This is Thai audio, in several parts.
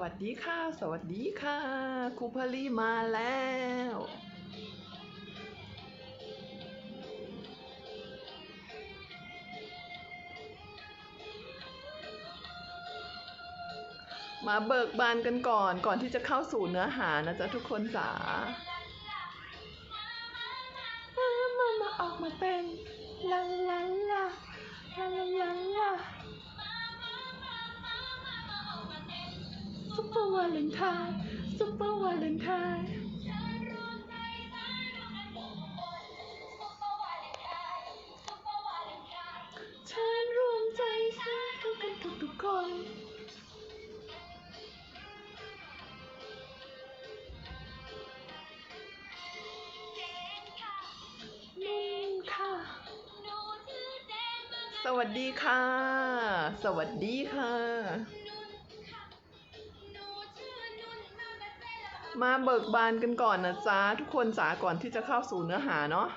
วัสดีค่ะ สวัสดีค่ะครูพลีมาแล้ว มาเบิกบานกันก่อนก่อนที่จะเข้าสู่เนื้อหานะจ๊ะทุกคนจ๋ามามามาออกมาเต้นลาลาลาลาลาลา ซุปเปอร์วาเลนไทน์ซุปเปอร์วาเลนไทน์ฉันรวมใจสาธุกันทุกทุกคนนุ่นค่ะ สวัสดีค่ะ สวัสดีค่ะ มาเบิกบานกันก่อนนะจ๊ะทุกคนจ๋าก่อนที่จะเข้าสู่เนื้อหาเนาะ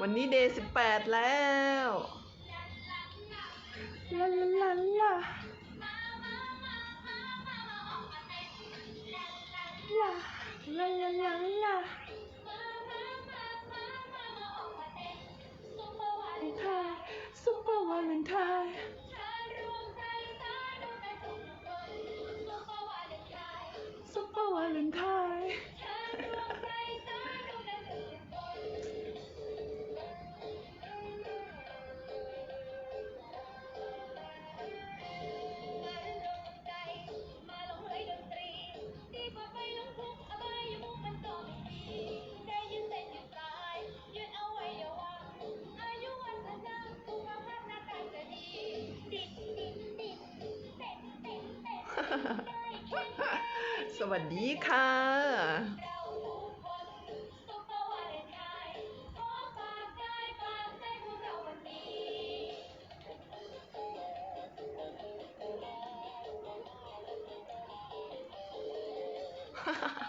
วันนี้เดย์สิบแปดแล้วลาลาลาลาลาลาลาลาลาไทยซุปเปอร์วาเลนไทน์ สวัสดีค่ะฮ่าฮ่า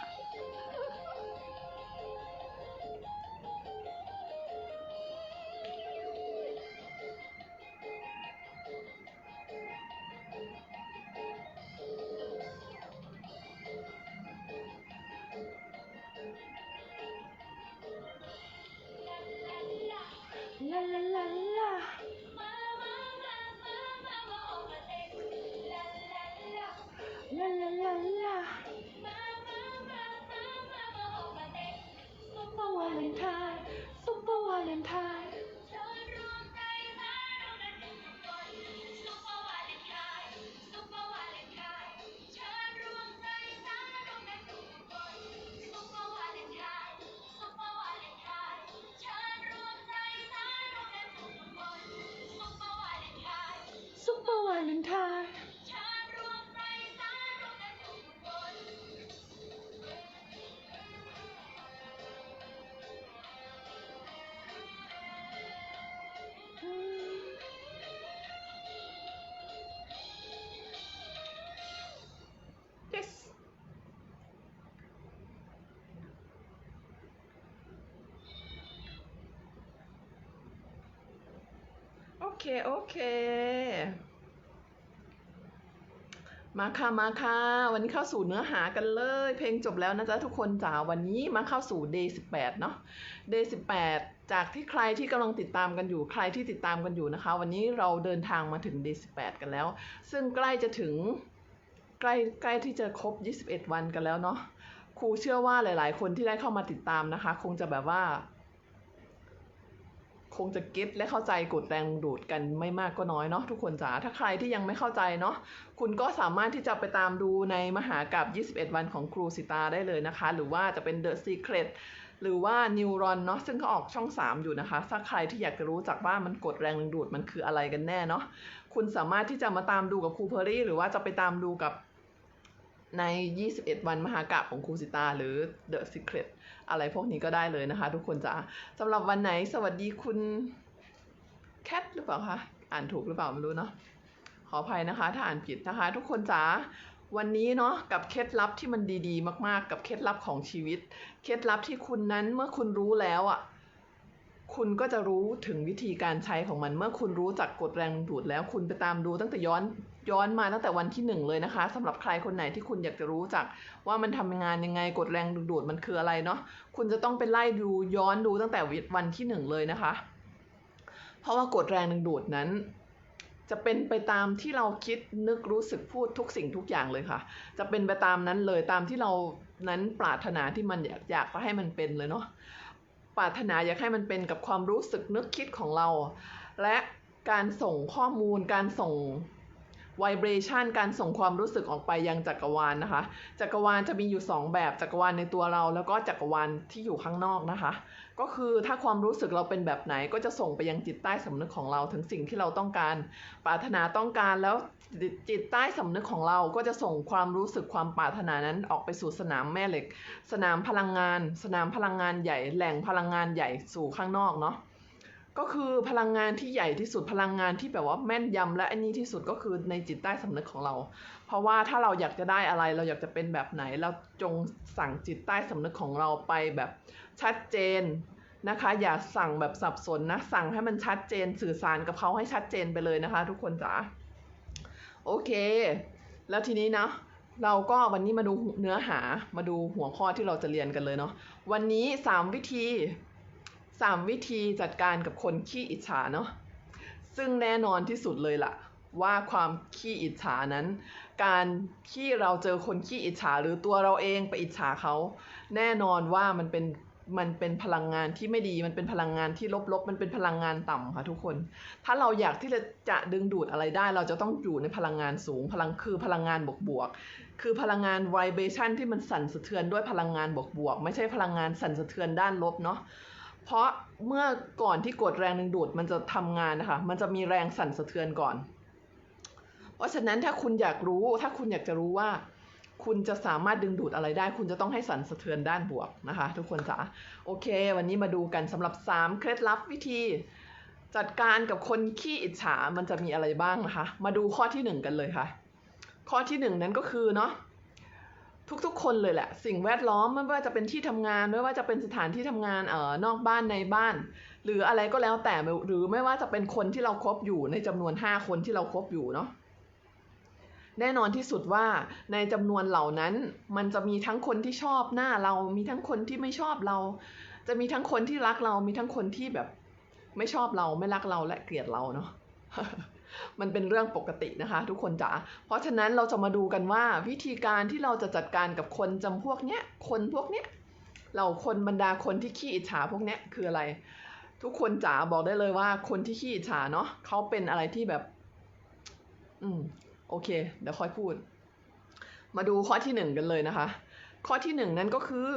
เค โอเค มาค่ะ มาค่ะ วันนี้เข้าสู่เนื้อหากันเลย เพลงจบแล้วนะจ๊ะทุกคนจ๋า วันนี้มาเข้าสู่ day 18 เนาะ day 18 จากที่ใครที่กำลังติดตามกันอยู่ ใครที่ติดตามกันอยู่นะคะ วันนี้เราเดินทางมาถึง day 18 กันแล้ว ซึ่งใกล้จะถึง ใกล้ใกล้ที่จะครบ 21 วันกันแล้วเนาะ ครูเชื่อว่าหลาย ๆ คนที่ได้เข้ามาติดตามนะคะ คงจะแบบว่า คงจะเก็ตและเข้าใจกฎแรงดูดกันไม่มากก็น้อยเนาะทุกคนจ๋าถ้าใครที่ยังไม่เข้าใจเนาะคุณก็สามารถที่จะไปตามดูในมหากาบ21 วันของครูสิตาได้เลยนะคะ หรือว่าจะเป็น The Secret หรือว่า Neuron เนาะซึ่งเขาออกช่อง 3 อยู่นะคะ ถ้าใครที่อยากจะรู้จักว่ามันกฎแรงดึงดูดมันคืออะไรกันแน่เนาะคุณสามารถที่จะมาตามดูกับครูเพอรี่ หรือว่าจะไปตามดูกับ ใน 21 วันมหากาบของครูสิตาหรือ The Secret อะไรพวกนี้ก็ได้เลยนะคะ ทุกคนจ๋าสำหรับวันไหนสวัสดีคุณแคทหรือเปล่าคะ อ่านถูกหรือเปล่าไม่รู้เนาะขออภัยนะคะ ถ้าอ่านผิดนะคะ ทุกคนจ๋าวันนี้เนาะกับเคล็ดลับที่มันดีๆ มากๆ กับเคล็ดลับของชีวิต เคล็ดลับที่คุณนั้นเมื่อคุณรู้แล้วอะคุณก็จะรู้ถึงวิธีการใช้ของมัน เมื่อคุณรู้จักกฎแรงดึงดูดแล้วคุณไปตามดูตั้งแต่ย้อน ย้อนมาตั้งแต่วันที่หนึ่งเลยนะคะสำหรับใครคนไหนที่คุณอยากจะรู้จัก ว่ามันทำงานยังไงกฎแรงดึงดูดมันคืออะไรเนาะคุณจะต้องไปไล่ดูย้อนดูตั้งแต่วันที่หนึ่งเลยนะคะ เพราะว่ากฎแรงดึงดูดนั้น จะเป็นไปตามที่เราคิดนึกรู้สึกพูดทุกสิ่งทุกอย่างเลยค่ะ จะเป็นไปตามนั้นเลยตามที่เรานั้นปรารถนาที่มันอยากอยากให้มันเป็นเลยเนาะปรารถนาอยากให้มันเป็นกับความรู้สึกนึกคิดของเรา และการส่งข้อมูลการส่ง ไวเบรชันการส่งความรู้สึกออกไปยังจักรวาลนะคะ จักรวาลจะมีอยู่ 2 แบบจักรวาลในตัวเรา แล้วก็จักรวาลที่อยู่ข้างนอกนะคะ ก็คือถ้าความรู้สึกเราเป็นแบบไหนก็จะส่งไปยังจิตใต้สำนึกของเราถึงสิ่งที่เราต้องการ ปรารถนาต้องการแล้วจิตใต้สำนึกของเราก็จะส่งความรู้สึกความปรารถนานั้นออกไปสู่สนามแม่เหล็ก สนามพลังงาน สนามพลังงานใหญ่ แหล่งพลังงานใหญ่สู่ข้างนอกเนาะ ก็คือพลังงานที่ใหญ่ที่สุดพลังงานที่แบบว่าแม่นยำและอันนี้ที่สุดก็คือในจิตใต้สำนึกของเรา เพราะว่าถ้าเราอยากจะได้อะไรเราอยากจะเป็นแบบไหน เราจงสั่งจิตใต้สำนึกของเราไปแบบชัดเจนนะคะ อย่าสั่งแบบสับสนนะสั่งให้มันชัดเจนสื่อสารกับเขาให้ชัดเจนไปเลยนะคะ ทุกคนจ๋าโอเค แล้วทีนี้นะเราก็วันนี้มาดูเนื้อหามาดูหัวข้อที่เราจะเรียนกันเลยเนาะวันนี้ 3 วิธี 3 วิธีจัดการกับคนขี้อิจฉาเนาะซึ่งแน่นอนที่สุดเลยล่ะ ว่าความขี้อิจฉานั้น การที่เราเจอคนขี้อิจฉาหรือตัวเราเองไปอิจฉาเขาแน่นอนว่ามันเป็นมันเป็นพลังงานที่ไม่ดี มันเป็นพลังงานที่ลบๆ มันเป็นพลังงานต่ำค่ะทุกคน ถ้าเราอยากที่จะจะดึงดูดอะไรได้ เราจะต้องอยู่ในพลังงานสูง พลังคือพลังงานบวกๆ คือพลังงาน vibration ที่มันสั่นสะเทือนด้วยพลังงานบวกๆ ไม่ใช่พลังงานสั่นสะเทือนด้านลบเนาะ เพราะเมื่อก่อนที่กดแรงดึงดูดมันจะทำงานนะคะ มันจะมีแรงสั่นสะเทือนก่อน เพราะฉะนั้นถ้าคุณอยากรู้ ถ้าคุณอยากจะรู้ว่า คุณจะสามารถดึงดูดอะไรได้ คุณจะต้องให้สั่นสะเทือนด้านบวกนะคะ ทุกคนจ๋าโอเค วันนี้มาดูกันสำหรับ 3 เคล็ดลับวิธี จัดการกับคนขี้อิจฉามันจะมีอะไรบ้างนะคะ มาดูข้อที่ 1 กันเลยค่ะ ข้อที่ 1 นั้นก็คือเนาะ ทุกๆ คนเลยแหละ สิ่งแวดล้อมไม่ว่าจะเป็นที่ทำงานไม่ว่าจะเป็นสถานที่ทำงานเอ่อนอกบ้านในบ้าน หรืออะไรก็แล้วแต่หรือไม่ว่าจะเป็นคนที่เราครบอยู่ในจำนวน 5 คนที่เราครบอยู่เนาะแน่นอนที่สุดว่าในจำนวนเหล่านั้น มันจะมีทั้งคนที่ชอบหน้าเรา มีทั้งคนที่ไม่ชอบเรา จะมีทั้งคนที่รักเรา มีทั้งคนที่แบบ ไม่ชอบเราไม่รักเราและเกลียดเราเนาะ มันเป็นเรื่องปกตินะคะ ทุกคนจ๋าเพราะฉะนั้นเราจะมาดูกันว่าวิธีการที่เราจะจัดการกับคนจำพวกเนี้ยคนพวกเนี้ยเราคนบรรดาคนที่ขี้อิจฉาพวกเนี้ยคืออะไร ทุกคนจ๋าบอกได้เลยว่าคนที่ขี้อิจฉาเนาะเขาเป็นอะไรที่แบบ อืมโอเค เดี๋ยวค่อยพูด มาดูข้อที่หนึ่งกันเลยนะคะ ข้อที่หนึ่งนั้นก็คือ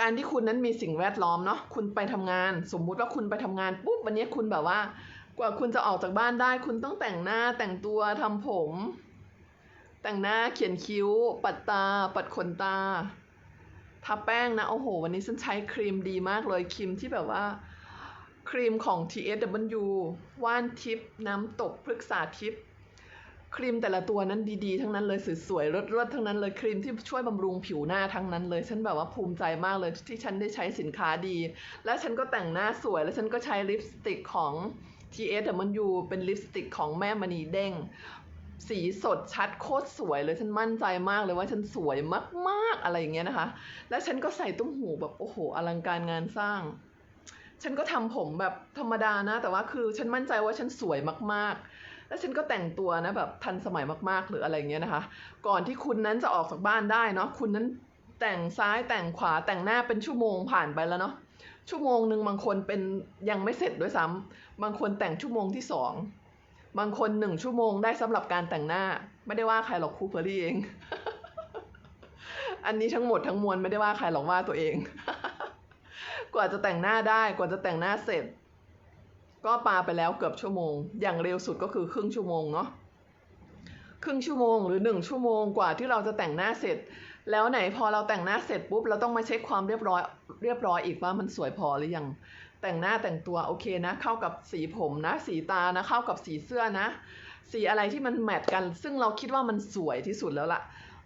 การที่คุณนั้นมีสิ่งแวดล้อมเนาะคุณไปทำงาน สมมุติว่าคุณไปทำงานปุ๊บวันนี้คุณแบบว่า กว่าคุณจะออกจากบ้านได้คุณต้องแต่งหน้าแต่งตัวทำผม แต่งหน้าเขียนคิ้ว ปัดตา ปัดขนตาทาแป้งนะ โอ้โห วันนี้ฉันใช้ครีมดีมากเลยครีมที่แบบว่าครีมของ TSW ว่านทิพน้ำตกพฤกษาทิพครีมแต่ละตัวนั้นดีๆ ทั้งนั้นเลยสวยๆเลิศๆทั้งนั้นเลยครีมที่ช่วยบำรุงผิวหน้าทั้งนั้นเลยฉันแบบว่าภูมิใจมากเลยที่ฉันได้ใช้สินค้าดี และฉันก็แต่งหน้าสวย และฉันก็ใช้ลิปสติกของ TSW เป็นลิปสติกของแม่มณีเด้ง สีสดชัดโคตรสวยเลยฉันมั่นใจมากเลยว่าฉันสวยมากๆอะไรอย่างเงี้ยนะคะ และฉันก็ใส่ตุ้มหูแบบโอ้โหอลังการงานสร้าง ฉันก็ทำผมแบบธรรมดานะ แต่ว่าคือฉันมั่นใจว่าฉันสวยมากๆ แล้วฉันก็แต่งตัวนะแบบทันสมัยมากๆหรืออะไรเงี้ยนะคะ ก่อนที่คุณนั้นจะออกจากบ้านได้เนาะคุณนั้นแต่งซ้ายแต่งขวาแต่งหน้าเป็นชั่วโมงผ่านไปแล้วเนาะ ชั่วโมงหนึ่งบางคนเป็นยังไม่เสร็จด้วยซ้ำบางคนแต่งชั่วโมงที่สองบางคนหนึ่งชั่วโมงได้สำหรับการแต่งหน้า ไม่ได้ว่าใครหรอกครูเพอรี่เอง อันนี้ทั้งหมดทั้งมวลไม่ได้ว่าใครหรอกว่าตัวเอง กว่าจะแต่งหน้าได้กว่าจะแต่งหน้าเสร็จ ก็ปาไปแล้วเกือบชั่วโมง อย่างเร็วสุดก็คือครึ่งชั่วโมงเนาะครึ่งชั่วโมงหรือหนึ่งชั่วโมงกว่าที่เราจะแต่งหน้าเสร็จ แล้วไหนพอเราแต่งหน้าเสร็จปุ๊บเราต้องมาเช็คความเรียบร้อยเรียบร้อยอีกว่ามันสวยพอหรือยังแต่งหน้าแต่งตัวโอเคนะ เข้ากับสีผมนะ สีตานะ เข้ากับสีเสื้อนะ สีอะไรที่มันแมทกัน ซึ่งเราคิดว่ามันสวยที่สุดแล้วล่ะ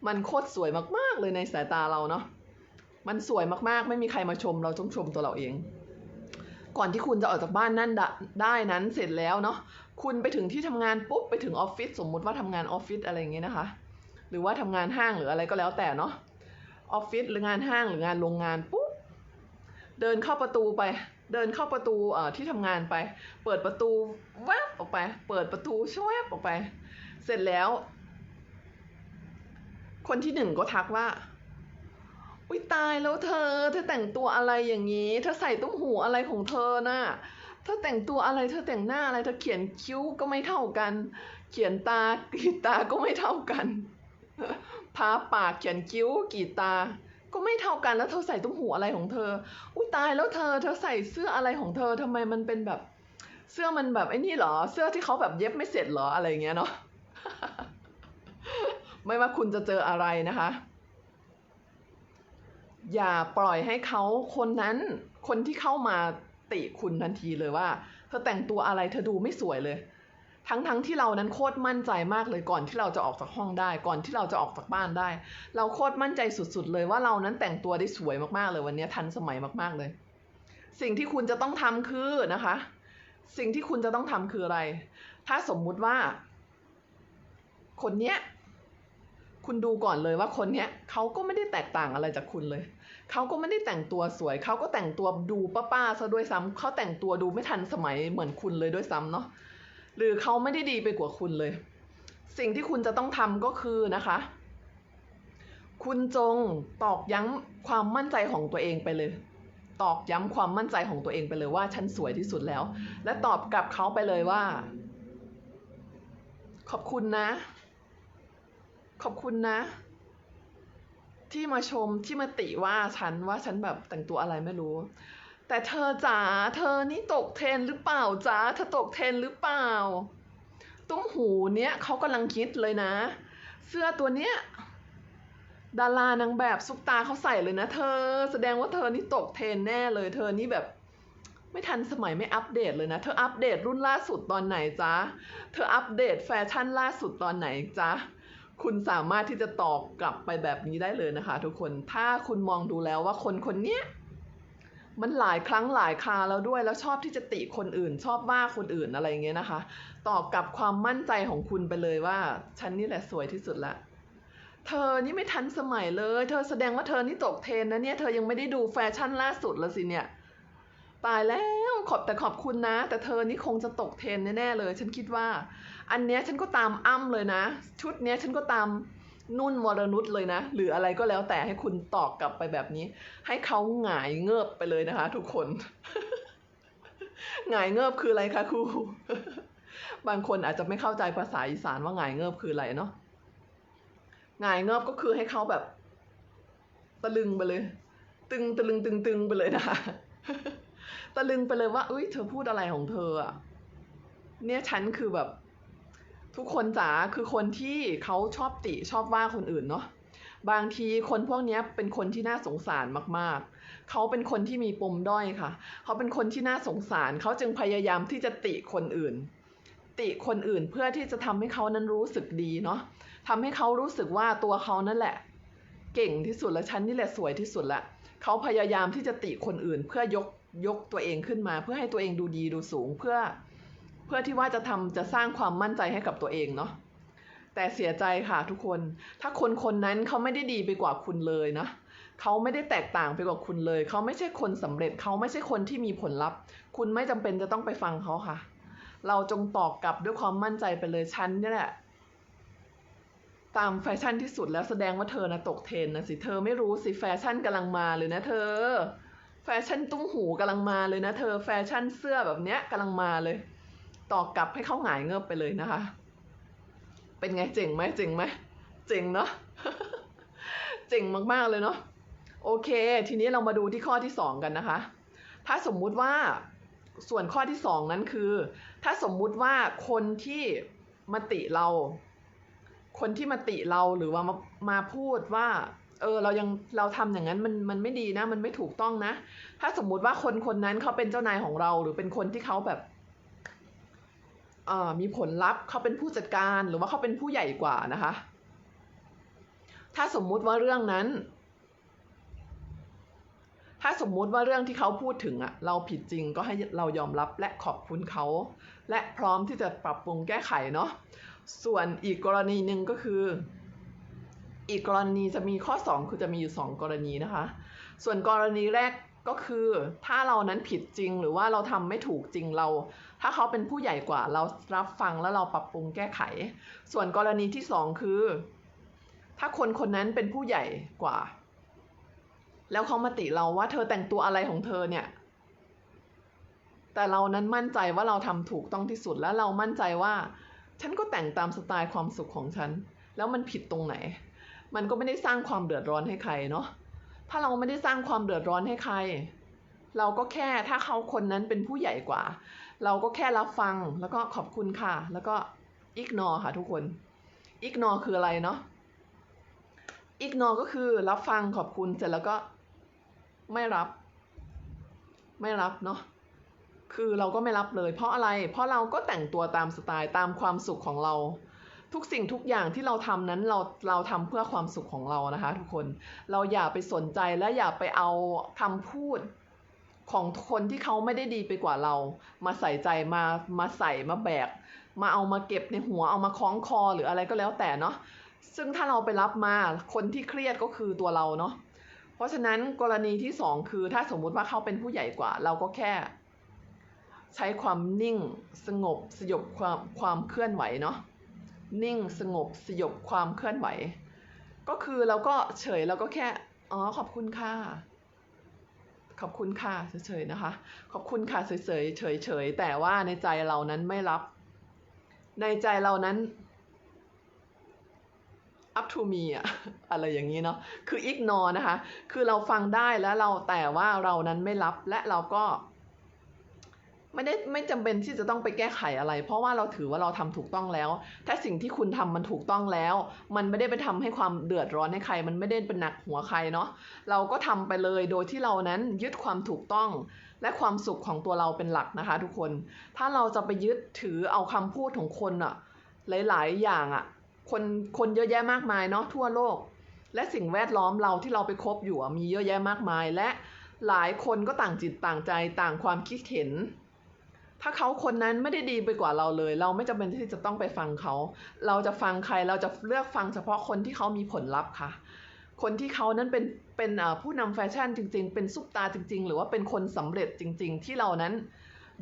มันโคตรสวยมากๆเลยในสายตาเราเนาะมันสวยมากๆ ไม่มีใครมาชมเราต้องชมตัวเราเอง ก่อนที่คุณจะออกจากบ้านนั่นได้นั้นเสร็จแล้วเนาะคุณไปถึงที่ทำงานปุ๊บไปถึงออฟฟิศสมมุติว่าทำงานออฟฟิศอะไรอย่างเงี้ยนะคะ หรือว่าทำงานห้างหรืออะไรก็แล้วแต่เนาะออฟฟิศหรืองานห้างหรืองานโรงงานปุ๊บเดินเข้าประตูไป เดินเข้าประตูเอ่อที่ทำงานไป เปิดประตูแวบออกไป เปิดประตูช่วบออกไป เสร็จแล้ว คนที่หนึ่งก็ทักว่าอุ้ยตายแล้วเธอ เธอแต่งตัวอะไรอย่างนี้ เธอใส่ตุ้มหูอะไรของเธอน่ะเธอแต่งตัวอะไร เธอแต่งหน้าอะไร เธอเขียนคิ้วก็ไม่เท่ากัน เขียนตากรีตาก็ไม่เท่ากัน ทาปากเขียนคิ้วกีดตา ก็ไม่เท่ากันแล้วเธอใส่ตุ้มหูอะไรของเธอ อุ้ยตายแล้วเธอเธอใส่เสื้ออะไรของเธอทำไมมันเป็นแบบ เสื้อมันแบบไอ้นี่เหรอ เสื้อที่เขาแบบเย็บไม่เสร็จเหรออะไรเงี้ยเนาะไม่ว่าคุณจะเจออะไรนะคะ อย่าปล่อยให้เขาคนนั้น คนที่เข้ามาติคุณทันทีเลยว่า เธอแต่งตัวอะไรเธอดูไม่สวยเลย ทั้งทั้งที่เรานั้นโคตรมั่นใจมากเลยก่อนที่เราจะออกจากห้องได้ ก่อนที่เราจะออกจากบ้านได้ เราโคตรมั่นใจสุดๆ เลยว่าเรานั้นแต่งตัวได้สวยมากๆเลยวันนี้ทันสมัยมากๆเลย สิ่งที่คุณจะต้องทำคือนะคะ สิ่งที่คุณจะต้องทำคืออะไร ถ้าสมมุติว่า คนเนี้ยคุณดูก่อนเลยว่าคนเนี้ยเขาก็ไม่ได้แตกต่างอะไรจากคุณเลย เขาก็ไม่ได้แต่งตัวสวย เขาก็แต่งตัวดูป้าๆซะด้วยซ้ำเขาแต่งตัวดูไม่ทันสมัยเหมือนคุณเลยด้วยซ้ำเนาะ หรือเขาไม่ได้ดีไปกว่าคุณเลย สิ่งที่คุณจะต้องทำก็คือนะคะ คุณจงตอกย้ำความมั่นใจของตัวเองไปเลย ตอกย้ำความมั่นใจของตัวเองไปเลยว่าฉันสวยที่สุดแล้ว และตอบกลับเขาไปเลยว่า ขอบคุณนะ ขอบคุณนะที่มาชมที่มาติว่าฉันว่าฉันแบบแต่งตัวอะไรไม่รู้ แต่เธอจ๋าเธอนี่ตกเทรนหรือเปล่าจ๋าเธอตกเทรนหรือเปล่า ตุ้มหูเนี้ยเขากำลังคิดเลยนะ เสื้อตัวเนี้ยดารานางแบบซุปตาเขาใส่เลยนะ เธอ แสดงว่าเธอนี่ตกเทรนแน่เลย เธอนี่แบบไม่ทันสมัยไม่อัปเดตเลยนะ เธออัปเดตรุ่นล่าสุดตอนไหนจ๊ะ เธออัปเดตแฟชั่นล่าสุดตอนไหนจ๊ะ คุณสามารถที่จะตอบกลับไปแบบนี้ได้เลยนะคะ ทุกคน ถ้าคุณมองดูแล้วว่าคนคนเนี้ย มันหลายครั้งหลายคราแล้วด้วย แล้วชอบที่จะติคนอื่น ชอบว่าคนอื่นอะไรอย่างเงี้ยนะคะ ตอบกับความมั่นใจของคุณไปเลยว่า ฉันนี่แหละสวยที่สุดละเธอนี่ไม่ทันสมัยเลย เธอแสดงว่าเธอนี่ตกเทรนนะเนี่ย เธอยังไม่ได้ดูแฟชั่นล่าสุดแล้วสิเนี่ย ตายแล้วขอบแต่ขอบคุณนะ แต่เธอนี่คงจะตกเทรนแน่ๆเลย ฉันคิดว่า อันเนี้ยฉันก็ตามอ้ำเลยนะ ชุดเนี้ยฉันก็ตาม นุ่นวรนุชเลยนะ หรืออะไรก็แล้วแต่ให้คุณตอบกลับไปแบบนี้ ให้เขาหงายเงือบไปเลยนะคะ ทุกคน หงายเงือบคืออะไรคะครูบางคนอาจจะไม่เข้าใจภาษาอีสานว่าหงายเงือบคืออะไรเนาะหงายเงือบก็คือให้เขาแบบ ตะลึงไปเลย ตึงตะลึงตึงตึงไปเลยนะคะตะลึงไปเลยว่าเอ้ยเธอพูดอะไรของเธออะเนี่ยฉันคือแบบ ทุกคนจ๋าคือคนที่เขาชอบติชอบว่าคนอื่นเนาะบางทีคนพวกนี้เป็นคนที่น่าสงสารมากๆ เขาเป็นคนที่มีปมด้อยค่ะ เขาเป็นคนที่น่าสงสาร เขาจึงพยายามที่จะติคนอื่น ติคนอื่นเพื่อที่จะทำให้เขานั้นรู้สึกดีเนาะทำให้เขารู้สึกว่าตัวเขานั่นแหละ เก่งที่สุดและฉันนี่แหละสวยที่สุดละเขาพยายามที่จะติคนอื่น เพื่อยกยกตัวเองขึ้นมา เพื่อให้ตัวเองดูดีดูสูงเพื่อ พื่อที่ว่าจะทำจะสร้างความมั่นใจให้กับตัวเองเนาะแต่เสียใจค่ะทุกคน ถ้าคนคนนั้นเขาไม่ได้ดีไปกว่าคุณเลยนะเขาไม่ได้แตกต่างไปกว่าคุณเลย เขาไม่ใช่คนสำเร็จ เขาไม่ใช่คนที่มีผลลัพธ์ คุณไม่จำเป็นจะต้องไปฟังเขาค่ะ เราจงตอบกลับด้วยความมั่นใจไปเลยฉันเนี่ยแหละ ตามแฟชั่นที่สุดแล้วแสดงว่าเธอนะตกเทรนนะสิ เธอไม่รู้สิแฟชั่นกำลังมาเลยนะเธอ แฟชั่นตุ้มหูกำลังมาเลยนะเธอ แฟชั่นเสื้อแบบเนี้ยกำลังมาเลย ตอบกลับให้เขาหงายเงือบไปเลยนะคะ เป็นไงเจ๋งไหมเจ๋งไหมเจ๋งเนาะเจ๋งมากๆเลยเนาะโอเค ทีนี้เรามาดูที่ข้อที่สองกันนะคะ ถ้าสมมุติว่าส่วนข้อที่สองนั้นคือ ถ้าสมมุติว่าคนที่มาติเรา คนที่มาติเราหรือว่ามามาพูดว่าเออเรายังเราทำอย่างนั้นมันมันไม่ดีนะ มันไม่ถูกต้องนะ ถ้าสมมุติว่าคนคนนั้นเขาเป็นเจ้านายของเรา หรือเป็นคนที่เขาแบบ มีผลลัพธ์เขาเป็นผู้จัดการหรือว่าเขาเป็นผู้ใหญ่กว่านะคะ ถ้าสมมุติว่าเรื่องนั้น ถ้าสมมุติว่าเรื่องที่เขาพูดถึงอะเราผิดจริงก็ให้เรายอมรับและขอบคุณเขา และพร้อมที่จะปรับปรุงแก้ไขเนาะส่วนอีกกรณีหนึ่งก็คือ อีกกรณีจะมีข้อ 2 คือจะมีอยู่ 2 กรณีนะคะ ส่วนกรณีแรกก็คือถ้าเรานั้นผิดจริงหรือว่าเราทำไม่ถูกจริงเรา ถ้าเขาเป็นผู้ใหญ่กว่าเรารับฟังแล้วเราปรับปรุงแก้ไข ส่วนกรณีที่2คือ ถ้าคนคนนั้นเป็นผู้ใหญ่กว่า แล้วเขามาติเราว่าเธอแต่งตัวอะไรของเธอเนี่ย แต่เรานั้นมั่นใจว่าเราทำถูกต้องที่สุดและเรามั่นใจว่า ฉันก็แต่งตามสไตล์ความสุขของฉัน แล้วมันผิดตรงไหน มันก็ไม่ได้สร้างความเดือดร้อนให้ใครเนาะถ้าเราไม่ได้สร้างความเดือดร้อนให้ใคร เราก็แค่ถ้าเขาคนนั้นเป็นผู้ใหญ่กว่า เราก็แค่รับฟังแล้วก็ขอบคุณค่ะ แล้วก็อิกนอค่ะทุกคนอิกนอคืออะไรเนาะอิกนอก็คือรับฟังขอบคุณเสร็จแล้วก็ไม่รับ ไม่รับเนาะคือเราก็ไม่รับเลย เพราะอะไรเพราะเราก็แต่งตัวตามสไตล์ตามความสุขของเรา ทุกสิ่งทุกอย่างที่เราทำนั้นเราเราทำเพื่อความสุขของเรานะคะ ทุกคนเราอย่าไปสนใจและอย่าไปเอาคำพูด ของคนที่เขาไม่ได้ดีไปกว่าเรา มาใส่ใจมามาใส่มาแบก มาเอามาเก็บในหัวเอามาคล้องคอหรืออะไรก็แล้วแต่เนาะซึ่งถ้าเราไปรับมาคนที่เครียดก็คือตัวเราเนาะเพราะฉะนั้นกรณีที่สองคือถ้าสมมุติว่าเขาเป็นผู้ใหญ่กว่า เราก็แค่ ใช้ความนิ่งสงบสยบความความเคลื่อนไหวเนาะนิ่งสงบสยบความเคลื่อนไหว ก็คือเราก็เฉยเราก็แค่อ๋อขอบคุณค่ะ ขอบคุณค่ะเฉยๆนะคะ ขอบคุณค่ะเฉยๆเฉยๆแต่ว่าในใจเรานั้นไม่รับ ในใจเรานั้น up to me อะอะไรอย่างนี้เนาะคือ ignore นะคะ คือเราฟังได้แล้วเราแต่ว่าเรานั้นไม่รับและเราก็ ไม่ได้ไม่จำเป็นที่จะต้องไปแก้ไขอะไร เพราะว่าเราถือว่าเราทำถูกต้องแล้ว ถ้าสิ่งที่คุณทำมันถูกต้องแล้ว มันไม่ได้ไปทำให้ความเดือดร้อนให้ใคร มันไม่ได้เป็นหนักหัวใครเนาะเราก็ทำไปเลยโดยที่เรานั้นยึดความถูกต้อง และความสุขของตัวเราเป็นหลักนะคะ ทุกคน ถ้าเราจะไปยึดถือเอาคำพูดของคนอะหลาย ๆ อย่างอะคนคนเยอะแยะมากมายเนาะทั่วโลก และสิ่งแวดล้อมเราที่เราไปคบอยู่มีเยอะแยะมากมายและหลายคนก็ต่างจิตต่างใจต่างความคิดเห็น ถ้าเขาคนนั้นไม่ได้ดีไปกว่าเราเลย เราไม่จำเป็นที่จะต้องไปฟังเขา เราจะฟังใครเราจะเลือกฟังเฉพาะคนที่เขามีผลลัพธ์ค่ะ คนที่เขานั้นเป็นเป็นผู้นำแฟชั่นจริง ๆ เป็นซุปตาจริง ๆ หรือว่าเป็นคนสำเร็จจริง ๆ ที่เรานั้น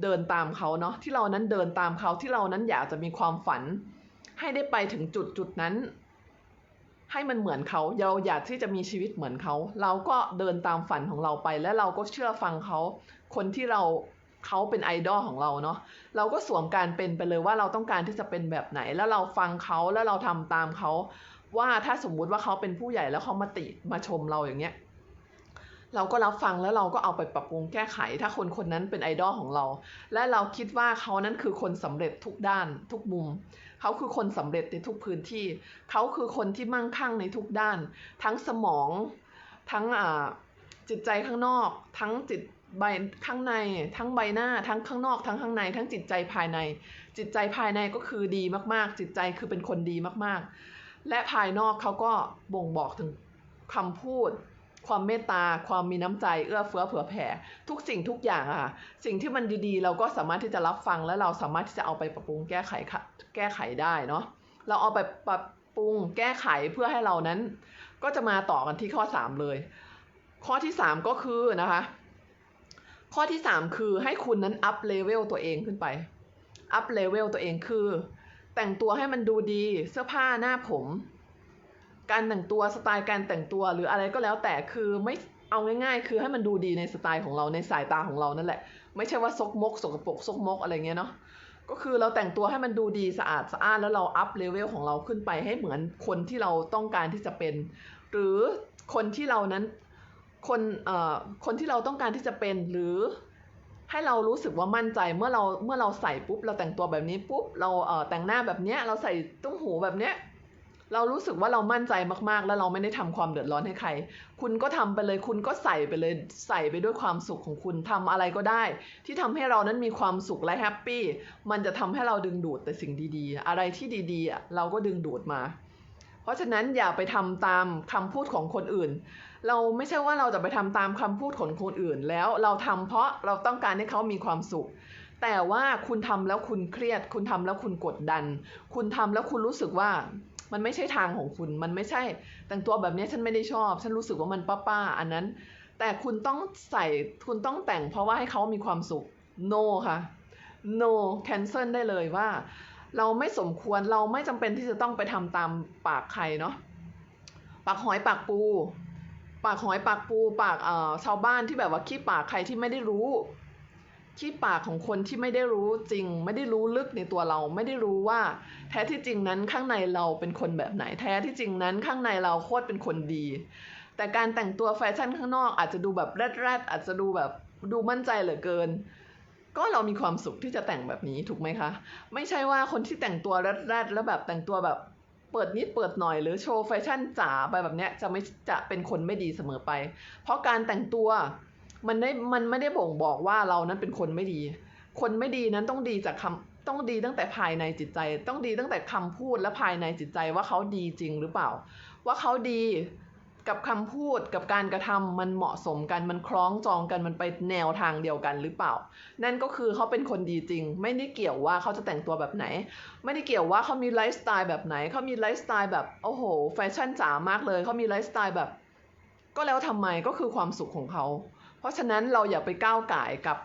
เดินตามเขาเนาะที่เรานั้นเดินตามเขาที่เรานั้นอยากจะมีความฝัน ให้ได้ไปถึงจุดจุดนั้น ให้มันเหมือนเขาเราอยากที่จะมีชีวิตเหมือนเขา เราก็เดินตามฝันของเราไปและเราก็เชื่อฟังเขา คนที่เรา เขาเป็นไอดอลของเราเนาะเราก็สวมการเป็นไปเลยว่าเราต้องการที่จะเป็นแบบไหน แล้วเราฟังเขาแล้วเราทำตามเขาว่าถ้าสมมุติว่าเขาเป็นผู้ใหญ่แล้วเขามาติมาชมเราอย่างเงี้ยเราก็รับฟังแล้วเราก็เอาไปปรับปรุงแก้ไข ถ้าคนคนนั้นเป็นไอดอลของเรา และเราคิดว่าเขานั้นคือคนสำเร็จทุกด้านทุกมุม เขาคือคนสำเร็จในทุกพื้นที่ เขาคือคนที่มั่งคั่งในทุกด้าน ทั้งสมอง ทั้งจิตใจข้างนอก ทั้งจิต ใบข้งในทั้งใบหน้าทั้งข้างนอกทั้งข้างใน ทั้งจิตใจภายใน จิตใจภายในก็คือดีมากๆ จิตใจคือเป็นคนดีมากๆ และภายนอกเขาก็บ่งบอกถึงคำพูด ความเมตตา ความมีน้ำใจเอื้อเฟื้อเผื่อแผ่ ทุกสิ่งทุกอย่างอะค่ะสิ่งที่มันดีๆ เราก็สามารถที่จะรับฟังและเราสามารถที่จะเอาไปปรับปรุงแก้ไขแก้ไขได้เนาะเราเอาไปปรับปรุงแก้ไขเพื่อให้เรานั้น ก็จะมาต่อกันที่ข้อ 3 เลย ข้อที่ 3 ก็คือนะคะ ข้อที่ 3 คือให้คุณนั้นอัพเลเวลตัวเองขึ้นไป อัพเลเวลตัวเองคือ แต่งตัวให้มันดูดี เสื้อผ้าหน้าผม การแต่งตัวสไตล์การแต่งตัวหรืออะไรก็แล้วแต่คือไม่เอาง่ายๆ คือให้มันดูดีในสไตล์ของเราในสายตาของเรานั่นแหละ ไม่ใช่ว่าซกมกสกปรกซกมกอะไรเงี้ยเนาะก็คือเราแต่งตัวให้มันดูดีสะอาดสะอานแล้วเราอัพเลเวลของเราขึ้นไปให้เหมือนคนที่เราต้องการที่จะเป็น หรือคนที่เรานั้น คนเอ่อคนที่เราต้องการที่จะเป็นหรือให้เรารู้สึกว่ามั่นใจเมื่อเราเมื่อเราใส่ปุ๊บเราแต่งตัวแบบนี้ปุ๊บเราเอ่อแต่งหน้าแบบเนี้ยเราใส่ตุ้งหูแบบเนี้ยเรารู้สึกว่าเรามั่นใจมากๆ แล้วเราไม่ได้ทำความเดือดร้อนให้ใคร คุณก็ทำไปเลย คุณก็ใส่ไปเลย ใส่ไปด้วยความสุขของคุณทำอะไรก็ได้ ที่ทำให้เรานั้นมีความสุขและแฮปปี้ มันจะทำให้เราดึงดูดแต่สิ่งดีๆ อะไรที่ดีๆอะเราก็ดึงดูดมา ราะฉะนั้นอย่าไปทำตามคำพูดของคนอื่น เราไม่ใช่ว่าเราจะไปทำตามคำพูดของคนอื่น แล้วเราทำเพราะเราต้องการให้เขามีความสุข แต่ว่าคุณทำแล้วคุณเครียด คุณทำแล้วคุณกดดัน คุณทำแล้วคุณรู้สึกว่ามันไม่ใช่ทางของคุณ มันไม่ใช่ แต่งตัวแบบนี้ฉันไม่ได้ชอบ ฉันรู้สึกว่ามันป้าๆอันนั้น แต่คุณต้องใส่ คุณต้องแต่งเพราะว่าให้เขามีความสุข no ค่ะ no cancel ได้เลยว่า เราไม่สมควรเราไม่จำเป็นที่จะต้องไปทำตามปากใครเนาะปากหอยปากปู ปากหอยปากปู ปากเอ่อชาวบ้านที่แบบว่าขี้ปากใครที่ไม่ได้รู้ขี้ปากของคนที่ไม่ได้รู้จริง ไม่ได้รู้ลึกในตัวเราไม่ได้รู้ว่า แท้ที่จริงนั้นข้างในเราเป็นคนแบบไหนแท้ที่จริงนั้นข้างในเราโคตรเป็นคนดี แต่การแต่งตัวแฟชั่นข้างนอกอาจจะดูแบบแรดๆอาจจะดูแบบดูมั่นใจเหลือเกิน ก็เรามีความสุขที่จะแต่งแบบนี้ถูกไหมคะ ไม่ใช่ว่าคนที่แต่งตัวแรดๆแล้วแบบแต่งตัวแบบเปิดนิดเปิดหน่อยหรือโชว์แฟชั่นจ๋าไปแบบเนี้ยจะไม่จะเป็นคนไม่ดีเสมอไป เพราะการแต่งตัวมันได้มันไม่ได้บ่งบอกว่าเรานั้นเป็นคนไม่ดี คนไม่ดีนั้นต้องดีจากคำต้องดีตั้งแต่ภายในจิตใจ ต้องดีตั้งแต่คำพูดและภายในจิตใจว่าเขาดีจริงหรือเปล่า ว่าเขาดี กับคำพูดกับการกระทำมันเหมาะสมกันมันคล้องจองกันมันไปแนวทางเดียวกันหรือเปล่า นั่นก็คือเขาเป็นคนดีจริง ไม่ได้เกี่ยวว่าเขาจะแต่งตัวแบบไหน ไม่ได้เกี่ยวว่าเขามีไลฟ์สไตล์แบบไหนเขามีไลฟ์สไตล์แบบโอ้โหแฟชั่นจ๋ามากเลยเขามีไลฟ์สไตล์แบบ ก็แล้วทำไมก็คือความสุขของเขา เพราะฉะนั้นเราอย่าไปก้าวไก่กับ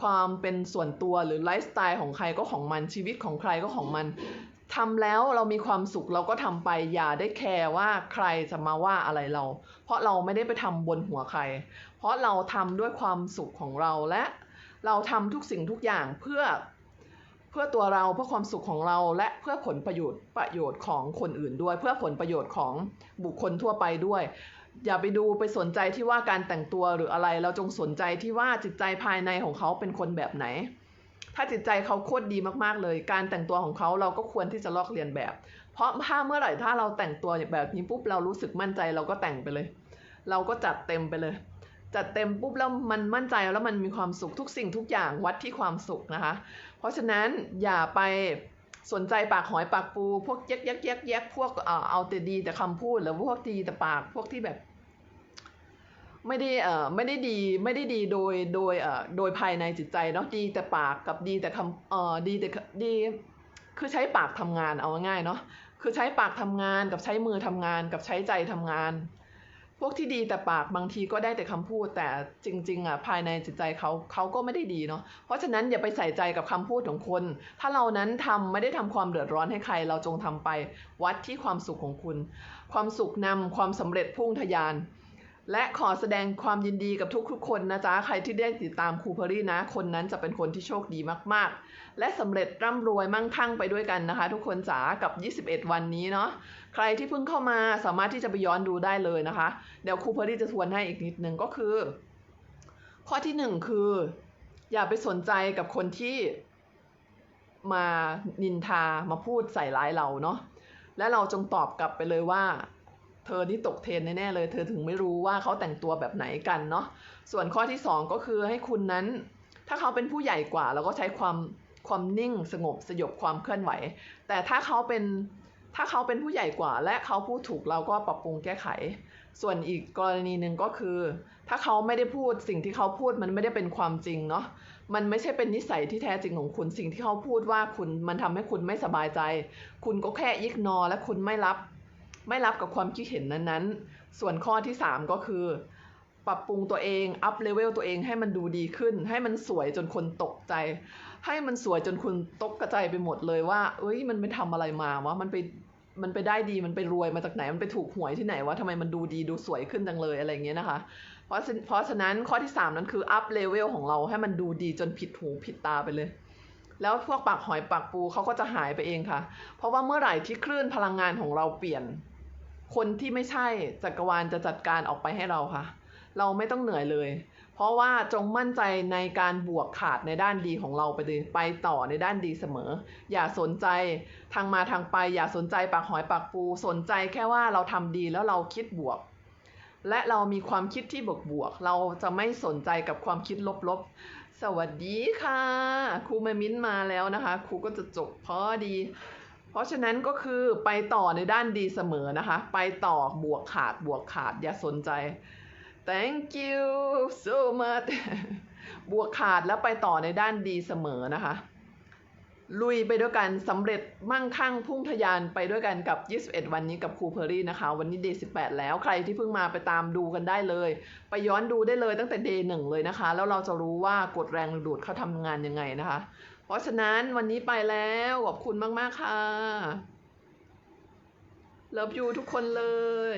ความเป็นส่วนตัวหรือไลฟ์สไตล์ของใครก็ของมันชีวิตของใครก็ของมัน ทำแล้วเรามีความสุขเราก็ทำไปอย่าได้แคร์ว่าใครจะมาว่าอะไรเรา เพราะเราไม่ได้ไปทำบนหัวใคร เพราะเราทำด้วยความสุขของเราและเราทำทุกสิ่งทุกอย่างเพื่อเพื่อตัวเราเพื่อความสุขของเราและเพื่อผลประโยชน์ประโยชน์ของคนอื่นด้วย เพื่อผลประโยชน์ของบุคคลทั่วไปด้วย อย่าไปดูไปสนใจที่ว่าการแต่งตัวหรืออะไร เราจงสนใจที่ว่าจิตใจภายในของเขาเป็นคนแบบไหน ถ้าจิตใจเขาโคตรดีมากๆเลย การแต่งตัวของเขาเราก็ควรที่จะลอกเลียนแบบ เพราะถ้าเมื่อไหร่ถ้าเราแต่งตัวแบบนี้ปุ๊บเรารู้สึกมั่นใจเราก็แต่งไปเลย เราก็จัดเต็มไปเลย จัดเต็มปุ๊บแล้วมันมั่นใจแล้วมันมีความสุขทุกสิ่งทุกอย่างวัดที่ความสุขนะคะ เพราะฉะนั้นอย่าไปสนใจปากหอยปากปู พวกแยกแยกแยกแยกพวกเอ่อเอาแต่ดีแต่คำพูดหรือพวกดีแต่ปากพวกที่แบบ ไม่ได้เอ่อไม่ได้ดีไม่ได้ดีโดยโดยเอ่อโดยภายในจิตใจเนาะดีแต่ปากกับดีแต่คำเอ่อดีแต่ดีคือใช้ปากทำงานเอาง่ายเนาะคือใช้ปากทำงานกับใช้มือทำงานกับใช้ใจทำงาน พวกที่ดีแต่ปากบางทีก็ได้แต่คำพูด แต่จริง ๆอะภายในจิตใจเขาเขาก็ไม่ได้ดีเนาะเพราะฉะนั้นอย่าไปใส่ใจกับคำพูดของคน ถ้าเรานั้นทำไม่ได้ทำความเดือดร้อนให้ใคร เราจงทำไป วัดที่ความสุขของคุณ ความสุขนำความสำเร็จพุ่งทะยาน และขอแสดงความยินดีกับทุกๆ คนนะจ๊ะ ใครที่ได้ติดตามครูเพอรี่นะ คนนั้นจะเป็นคนที่โชคดีมากๆ และสำเร็จร่ำรวยมั่งคั่งไปด้วยกันนะคะ ทุกคนจ๋ากับ 21 วันนี้เนาะ ใครที่เพิ่งเข้ามาสามารถที่จะไปย้อนดูได้เลยนะคะ เดี๋ยวครูเพอรี่จะทวนให้อีกนิดนึงก็คือ ข้อที่หนึ่งคือ อย่าไปสนใจกับคนที่มานินทามาพูดใส่ร้ายเราเนาะ และเราจงตอบกลับไปเลยว่า ธอนี่ตกเทรนแน่เลย เธอถึงไม่รู้ว่าเขาแต่งตัวแบบไหนกันเนาะส่วนข้อที่สองก็คือให้คุณนั้น ถ้าเขาเป็นผู้ใหญ่กว่าเราก็ใช้ความความนิ่งสงบสยบความเคลื่อนไหว แต่ถ้าเขาเป็นถ้าเขาเป็นผู้ใหญ่กว่า และเขาพูดถูกเราก็ปรับปรุงแก้ไข ส่วนอีกกรณีหนึ่งก็คือ ถ้าเขาไม่ได้พูดสิ่งที่เขาพูดมันไม่ได้เป็นความจริงเนาะมันไม่ใช่เป็นนิสัยที่แท้จริงของคุณสิ่งที่เขาพูดว่าคุณมันทำให้คุณไม่สบายใจ คุณก็แค่ยิกนอและคุณไม่รับ ไม่รับกับความคิดเห็นนั้นๆ ส่วนข้อที่ 3 ก็คือ ปรับปรุงตัวเอง อัพเลเวลตัวเองให้มันดูดีขึ้น ให้มันสวยจนคนตกใจ ให้มันสวยจนคุณตกกระจายไปหมดเลยว่า เอ้ย มันไปทำอะไรมาวะ มันไป มันไปได้ดี มันไปรวยมาจากไหน มันไปถูกหวยที่ไหนวะทำไมมันดูดีดูสวยขึ้นจังเลยอะไรเงี้ยนะคะ เพราะฉะเพราะฉะนั้นข้อที่ 3 นั้นคืออัพเลเวลของเราให้มันดูดีจนผิดหูผิดตาไปเลยแล้วพวกปากหอยปากปูเขาก็จะหายไปเองค่ะ เพราะว่าเมื่อไหร่ที่คลื่นพลังงานของเราเปลี่ยน คนที่ไม่ใช่จักรวาลจะจัดการออกไปให้เราค่ะ เราไม่ต้องเหนื่อยเลย เพราะว่าจงมั่นใจในการบวกขาดในด้านดีของเราไปเลยไปต่อในด้านดีเสมอ อย่าสนใจทางมาทางไป อย่าสนใจปากหอยปากปู สนใจแค่ว่าเราทำดีแล้วเราคิดบวกและเรามีความคิดที่บวกบวกๆเราจะไม่สนใจกับความคิดลบๆ สวัสดีค่ะ ครูแมมิ้นมาแล้วนะคะ ครูก็จะจบพอดี เพราะฉะนั้นก็คือไปต่อในด้านดีเสมอนะคะ ไปต่อบวกขาดบวกขาดอย่าสนใจ thank you so much บวกขาดแล้วไปต่อในด้านดีเสมอนะคะ ลุยไปด้วยกันสำเร็จมั่งคั่งพุ่งทะยานไปด้วยกันกับ 21 วันนี้กับครูเพอรี่นะคะ วันนี้เดย์18 แล้วใครที่เพิ่งมาไปตามดูกันได้เลย ไปย้อนดูได้เลยตั้งแต่เดย์หนึ่งเลยนะคะ แล้วเราจะรู้ว่ากดแรงดูดเขาทำงานยังไงนะคะ เพราะฉะนั้นวันนี้ไปแล้วขอบคุณมาก ๆ ค่ะ เลิฟยูทุกคนเลย